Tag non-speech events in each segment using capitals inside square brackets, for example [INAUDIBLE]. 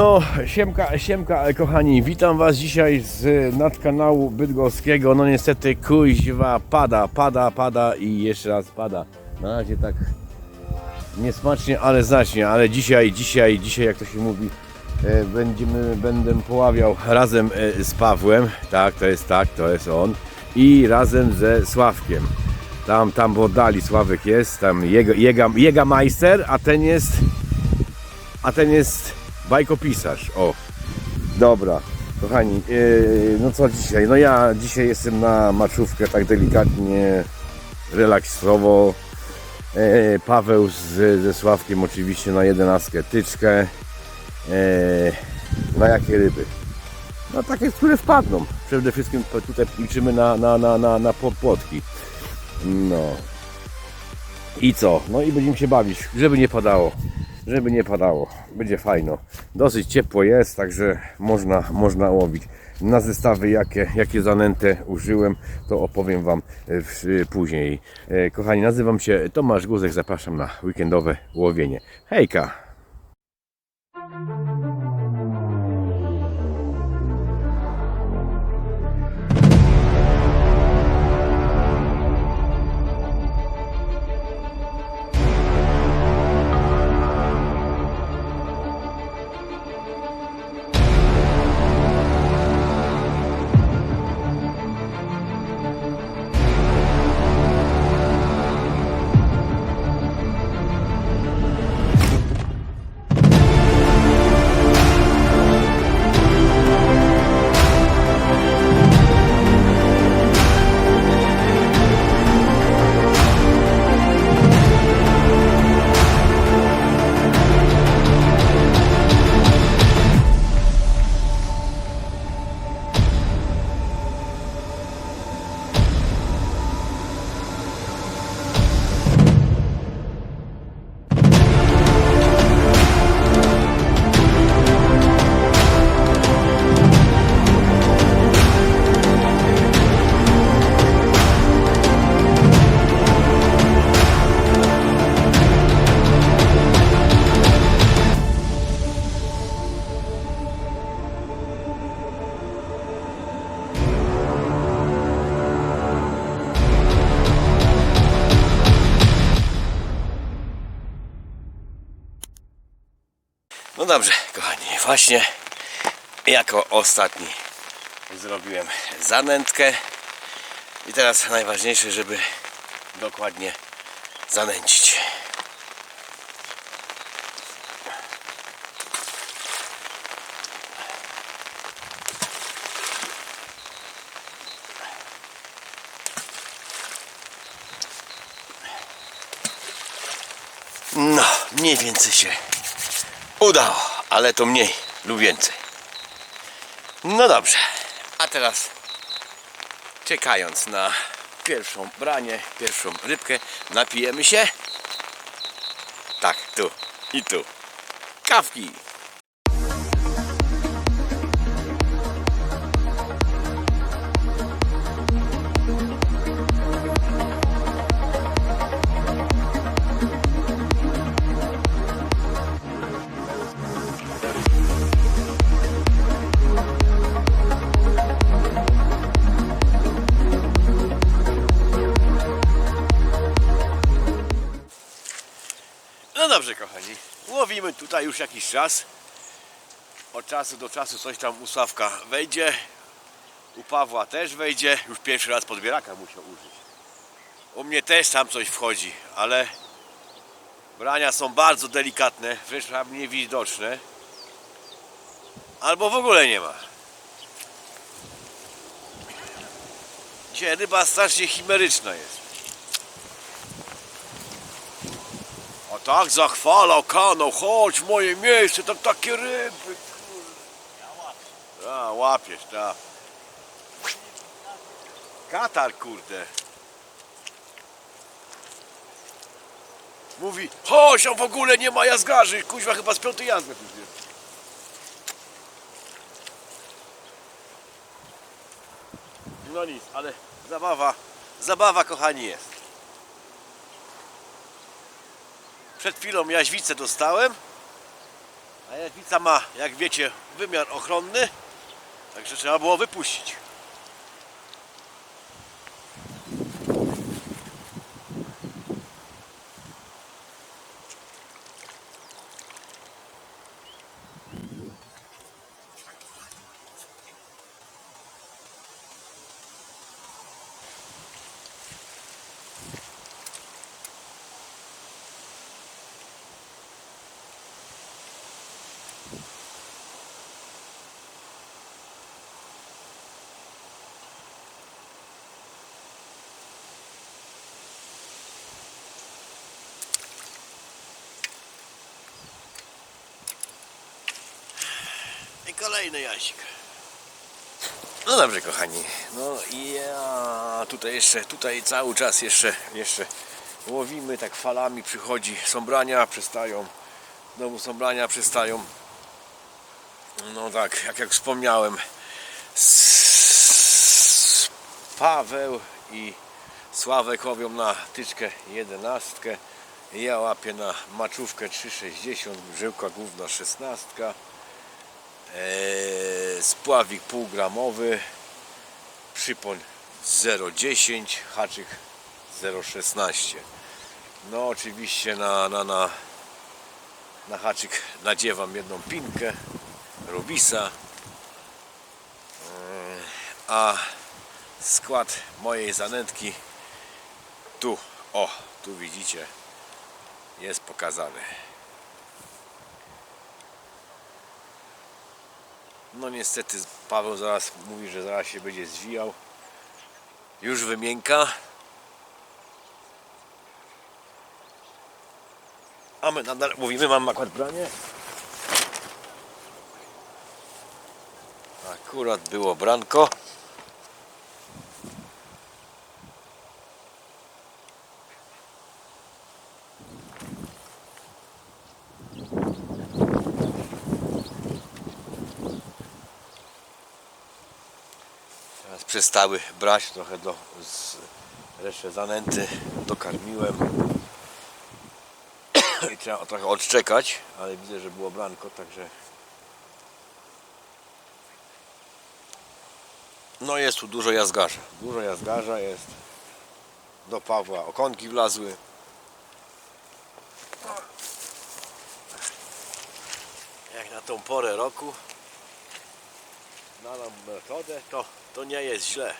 No, siemka, siemka, kochani, witam Was dzisiaj z nadkanału bydgoskiego. No niestety, kuźwa, pada, pada, pada i jeszcze raz pada. Na razie tak niesmacznie, ale znacznie, ale dzisiaj, dzisiaj, dzisiaj, jak to się mówi, e, będziemy, będę poławiał razem e, z Pawłem, tak, to jest tak, to jest on, i razem ze Sławkiem. Tam, tam w oddali Sławek jest, tam jego, jego, jego majster, a ten jest a ten jest bajkopisarz. O, dobra. Kochani, yy, no co dzisiaj? No ja dzisiaj jestem na maczówkę tak delikatnie, relaksowo. Yy, Paweł z, ze Sławkiem oczywiście na jedenastkę tyczkę. Yy, na jakie ryby? No takie, które wpadną. Przede wszystkim tutaj liczymy na, na, na, na, na płotki. No. I co? No i będziemy się bawić, żeby nie padało. Żeby nie padało. Będzie fajno. Dosyć ciepło jest, także można, można łowić. Na zestawy, jakie, jakie zanętę użyłem, to opowiem Wam e, w, później. E, Kochani, nazywam się Tomasz Guzek, zapraszam na weekendowe łowienie. Hejka! Dobrze, kochani, właśnie jako ostatni zrobiłem zanętkę i teraz najważniejsze, żeby dokładnie zanęcić. No, mniej więcej się udało, ale to mniej lub więcej. No dobrze, a teraz czekając na pierwszą branie, pierwszą rybkę, napijemy się. Tak, tu i tu. Kawki. Już jakiś czas. Od czasu do czasu coś tam u Sławka wejdzie. U Pawła też wejdzie. Już pierwszy raz podbieraka musiał użyć. U mnie też tam coś wchodzi, ale brania są bardzo delikatne, wręcz niewidoczne. Albo w ogóle nie ma. Dzisiaj ryba strasznie chimeryczna jest. Tak zachwalał kanał, chodź w moje miejsce, tam takie ryby. A, łapiesz, tak. Katar, kurde. Mówi, chodź, on w ogóle nie ma jazgarzy, kuźwa chyba z piątej jazdy. No nic, ale zabawa, zabawa kochani jest. Przed chwilą jaźwicę dostałem, A jadwica ma, jak wiecie, wymiar ochronny, także trzeba było wypuścić. I kolejny jasik. No dobrze kochani. No i ja tutaj jeszcze, tutaj cały czas jeszcze, jeszcze łowimy, tak falami przychodzi, są brania, przestają. Znowu są brania, przestają. No tak, jak, jak wspomniałem, Paweł i Sławek łowią na tyczkę jedenastkę. Ja łapię na maczówkę 3,60, żyłka główna 16. Eee, spławik półgramowy, przypoń 0,10, haczyk 0,16. No oczywiście na, na, na, na haczyk nadziewam jedną pinkę Rubisa, Eee, a skład mojej zanętki tu, o, tu widzicie, jest pokazany. No niestety Paweł zaraz mówi, że zaraz się będzie zwijał. Już wymięka. A my nadal mówimy, mam akurat branie. Akurat było branko. Teraz przestały brać trochę do z resztę zanęty. Dokarmiłem. I trzeba trochę odczekać, ale widzę, że było branko, także no jest tu dużo jazgarza, dużo jazgarza jest. Do Pawła, okonki wlazły. Jak na tą porę roku. Na metodę, to, to nie jest źle.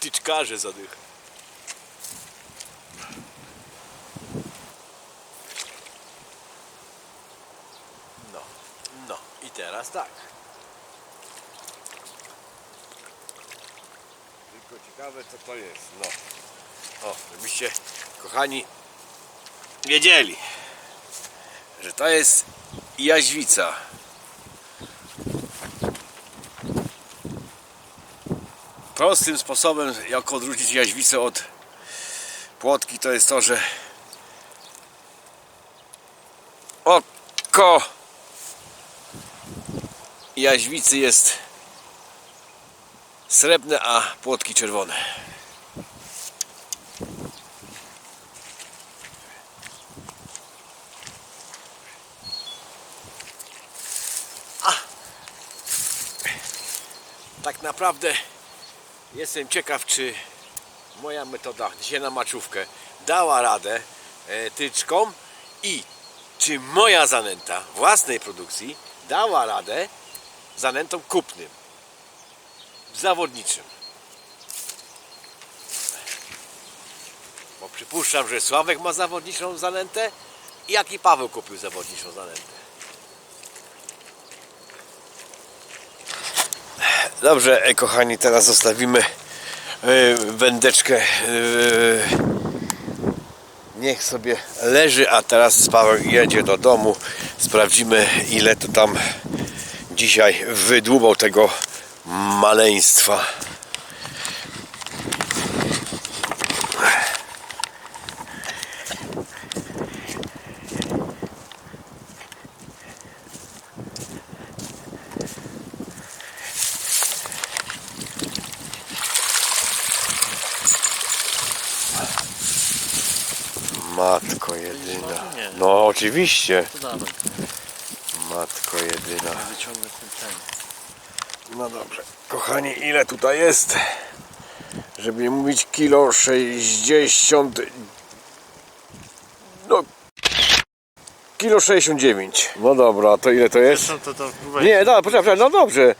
Tyczkarze zadych. No, no i teraz tak. Tylko ciekawe co to jest. No. O, żebyście kochani wiedzieli, że to jest jaźwica. Prostym sposobem, jak odróżnić jaźwicę od płotki, to jest to, że oko jaźwicy jest srebrne, a płotki czerwone. tak naprawdę jestem ciekaw, czy moja metoda dzisiaj na maczówkę dała radę e, tyczką i czy moja zanęta własnej produkcji dała radę zanętom kupnym, zawodniczym. Bo przypuszczam, że Sławek ma zawodniczą zanętę jak i Paweł kupił zawodniczą zanętę. Dobrze, e, kochani, teraz zostawimy e, wędeczkę. e, Niech sobie leży, a teraz Paweł jedzie do domu. Sprawdzimy, ile to tam dzisiaj wydłubał tego maleństwa. Oczywiście. To dawaj, Matko jedyna. wyciągnę ten ten. No dobrze. Kochani, ile tutaj jest? Żeby nie mówić kilo 60. No. Kilo 69. No dobra, to ile to jest? To, to. Nie, no, poczekaj, no dobrze.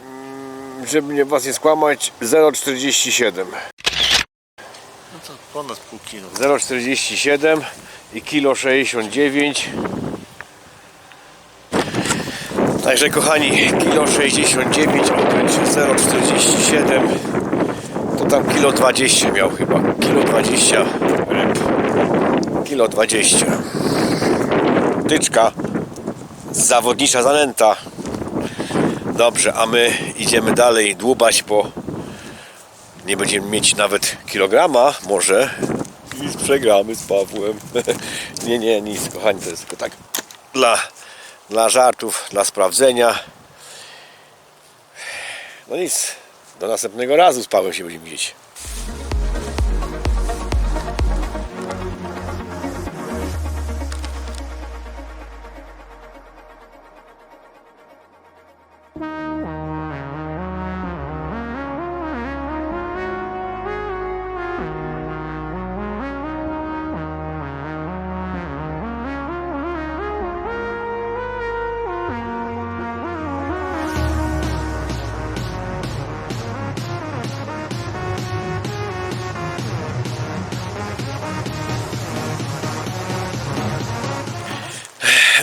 Mm, Żeby nie was nie skłamać, 0,47. No to ponad pół kilo. 0,47 i kilo 69. Także kochani, kilo 69 odjąć 0,47 to tam kilo 20 miał chyba. Kilo 20 ryb. Kilo 20. Tyczka. Zawodnicza zanęta. Dobrze, a my idziemy dalej dłubać po nie będziemy mieć nawet kilograma, może i przegramy z Pawłem. [LAUGHS] nie, nie, nic, kochani, to jest tylko tak dla, dla żartów, dla sprawdzenia. No nic, do następnego razu z Pawłem się będziemy widzieć.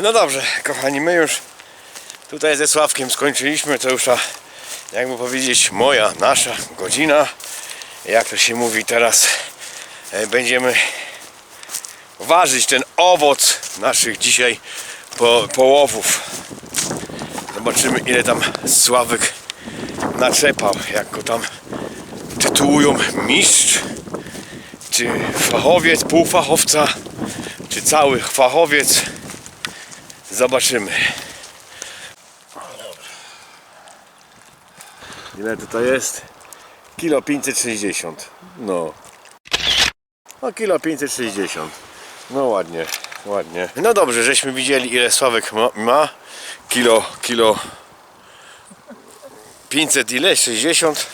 No dobrze, kochani, my już tutaj ze Sławkiem skończyliśmy. To już, ta, jak mu powiedzieć, moja, nasza godzina. Jak to się mówi teraz, e, będziemy ważyć ten owoc naszych dzisiaj po, połowów. Zobaczymy, ile tam Sławek naczepał, jak go tam tytułują mistrz, czy fachowiec, półfachowca, czy cały fachowiec. Zobaczymy. Ile tutaj jest? Kilo 560. No. No kilo 560. No ładnie, ładnie. No dobrze, żeśmy widzieli ile Sławek ma. ma. Kilo, kilo 500 ile? 60?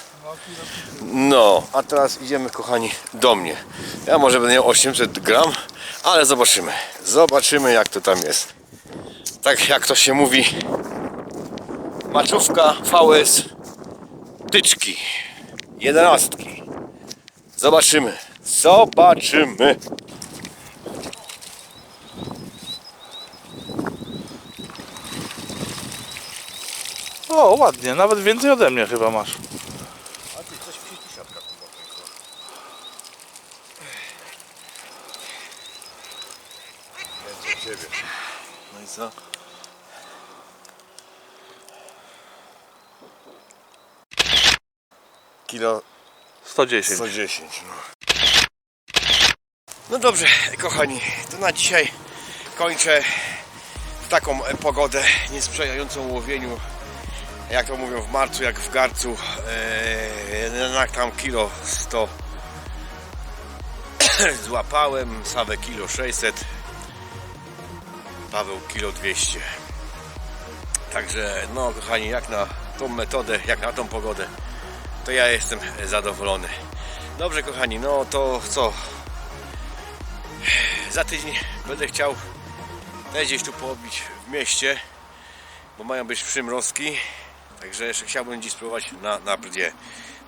No, a teraz idziemy kochani do mnie. Ja może będę miał 800 gram, ale zobaczymy. Zobaczymy jak to tam jest tak jak to się mówi, maczówka VS tyczki, jedenastki. Zobaczymy, zobaczymy. O, ładnie, nawet więcej ode mnie chyba masz. A ty coś w siatka No i co? Kilo 110. 110. No. no dobrze, kochani, to na dzisiaj kończę w taką pogodę niesprzyjającą łowieniu. Jak to mówią w marcu, jak w garcu, e, na tam kilo 100 [COUGHS] złapałem, Sawę kilo 600, Paweł kilo 200. Także no kochani, jak na tą metodę, jak na tą pogodę, to ja jestem zadowolony. Dobrze kochani, no to co? Za tydzień będę chciał gdzieś tu pobić w mieście, bo mają być przymrozki. Także jeszcze chciałbym dziś spróbować na, na brdzie.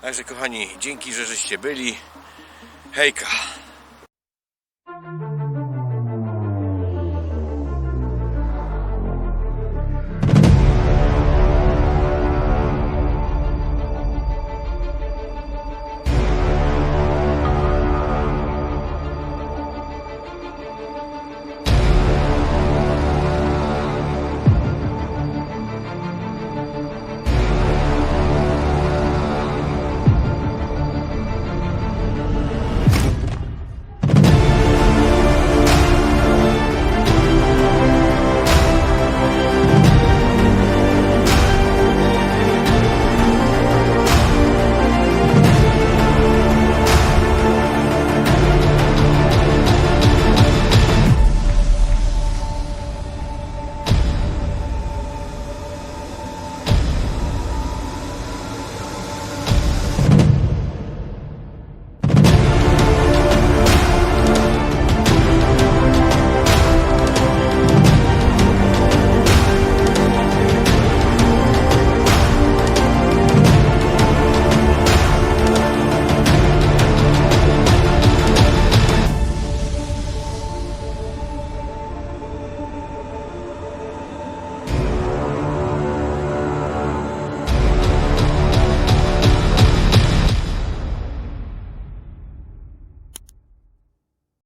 Także kochani, dzięki, że żeście byli. Hejka!